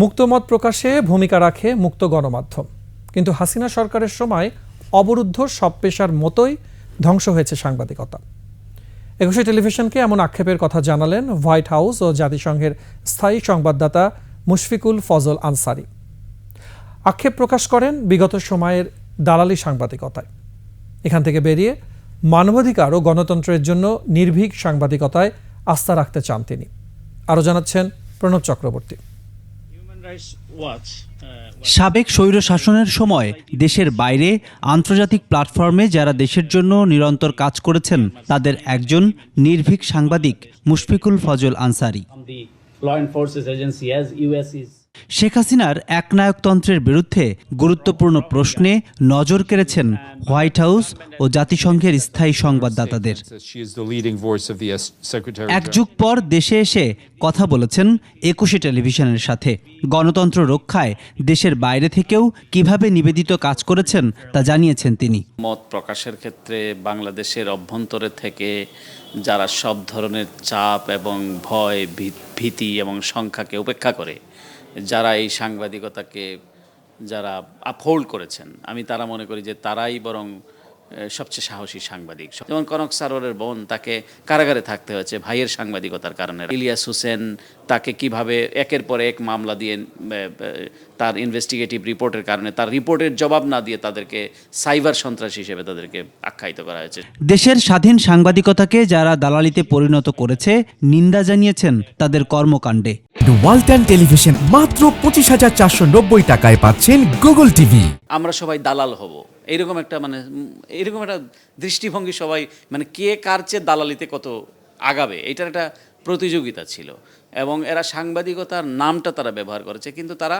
মুক্তমত প্রকাশে ভূমিকা রাখে মুক্ত গণমাধ্যম। কিন্তু হাসিনা সরকারের সময় অবরুদ্ধ সব পেশার মতোই ধ্বংস হয়েছে সাংবাদিকতা। একুশে টেলিভিশনকে এমন আক্ষেপের কথা জানালেন হোয়াইট হাউস ও জাতিসংঘের স্থায়ী সংবাদদাতা মুশফিকুল ফজল আনসারি। আক্ষেপ প্রকাশ করেন বিগত সময়ের দালালি সাংবাদিকতায়। এখান থেকে বেরিয়ে মানবাধিকার ও গণতন্ত্রের জন্য নির্ভীক সাংবাদিকতায় আস্থা রাখতে চান তিনি। আরও জানাচ্ছেন প্রণব চক্রবর্তী। সাবেক স্বৈর শাসনের সময় দেশের বাইরে আন্তর্জাতিক প্ল্যাটফর্মে যারা দেশের জন্য নিরন্তর কাজ করেছেন, তাদের একজন নির্ভীক সাংবাদিক মুশফিকুল ফজল আনসারি। শেখ হাসিনার একনায়কতন্ত্রের বিরুদ্ধে গুরুত্বপূর্ণ প্রশ্নে নজর কেড়েছেন হোয়াইট হাউস ও জাতিসংঘের স্থায়ী সংবাদদাতাদের. এক যুগ পর দেশে এসে কথা বলেছেন একুশে টেলিভিশনের সাথে গণতন্ত্র রক্ষায় দেশের বাইরে থেকেও কীভাবে নিবেদিত কাজ করেছেন তা জানিয়েছেন তিনি মত প্রকাশের ক্ষেত্রে বাংলাদেশের অভ্যন্তরে থেকে যারা সব ধরনের চাপ এবং ভয় ভীতি এবং সংখ্যাকে উপেক্ষা করে যারা এই সাংবাদিকতাকে যারা আপহোল্ড করেছেন, আমি তারা মনে করি যে তারাই বরং সবচেয়ে সাহসী সাংবাদিক। যেমন কনক সারোয়ারের বোন, তাকে কারাগারে থাকতে হয়েছে ভাইয়ের সাংবাদিকতার কারণে। ইলিয়াস হোসেন তাকে কীভাবে একের পর এক মামলা দিয়ে তার ইনভেস্টিগেটিভ রিপোর্টের কারণে, তার রিপোর্টের জবাব না দিয়ে তাদেরকে সাইবার সন্ত্রাস হিসেবে তাদেরকে আখ্যায়িত করা হয়েছে। দেশের স্বাধীন সাংবাদিকতাকে যারা দালালিতে পরিণত করেছে, নিন্দা জানিয়েছেন তাদের কর্মকাণ্ডে। ওয়ালটন টেলিভিশন মাত্র পঁচিশ হাজার চারশো নব্বই টাকায় পাচ্ছেন গুগল টিভি। আমরা সবাই দালাল হব। এইরকম একটা মানে এরকম একটা দৃষ্টিভঙ্গি সবাই মানে কে কার চেয়ে দালালিতে কত আগাবে, এটার একটা প্রতিযোগিতা ছিল। এবং এরা সাংবাদিকতার নামটা তারা ব্যবহার করেছে, কিন্তু তারা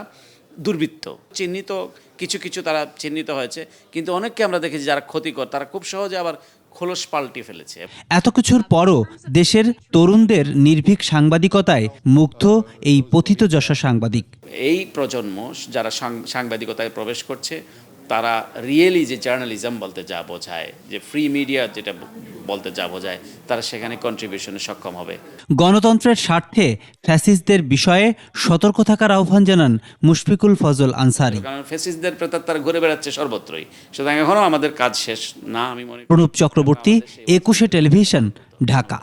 দুর্বৃত্ত। চিহ্নিত, কিছু কিছু তারা চিহ্নিত হয়েছে। কিন্তু অনেককে আমরা দেখেছি যারা ক্ষতিকর, তারা খুব সহজে আবার খোলস পাল্টে ফেলেছে। এত কিছুর পরও দেশের তরুণদের নির্ভীক সাংবাদিকতায় মুগ্ধ এই পথিত পথিতযশা সাংবাদিক। এই প্রজন্ম যারা সাংবাদিকতায় প্রবেশ করছে তারা রিয়েলি যে জার্নালিজম বলতে যা বোঝায় যে ফ্রি মিডিয়া যেটা বলতে যা বোঝায় তারা সেখানে কন্ট্রিবিউশনে সক্ষম হবে। গণতন্ত্রের স্বার্থে ফ্যাসিস্টদের বিষয়ে সতর্ক থাকার আহ্বান জানান মুশফিকুল ফজল আনসারি। কারণ ফেসিসদের প্রেতার তারা ঘুরে বেড়াচ্ছে সর্বত্রই। সুতরাং এখনও আমাদের কাজ শেষ না আমি মনে প্রণব চক্রবর্তী একুশে টেলিভিশন ঢাকা।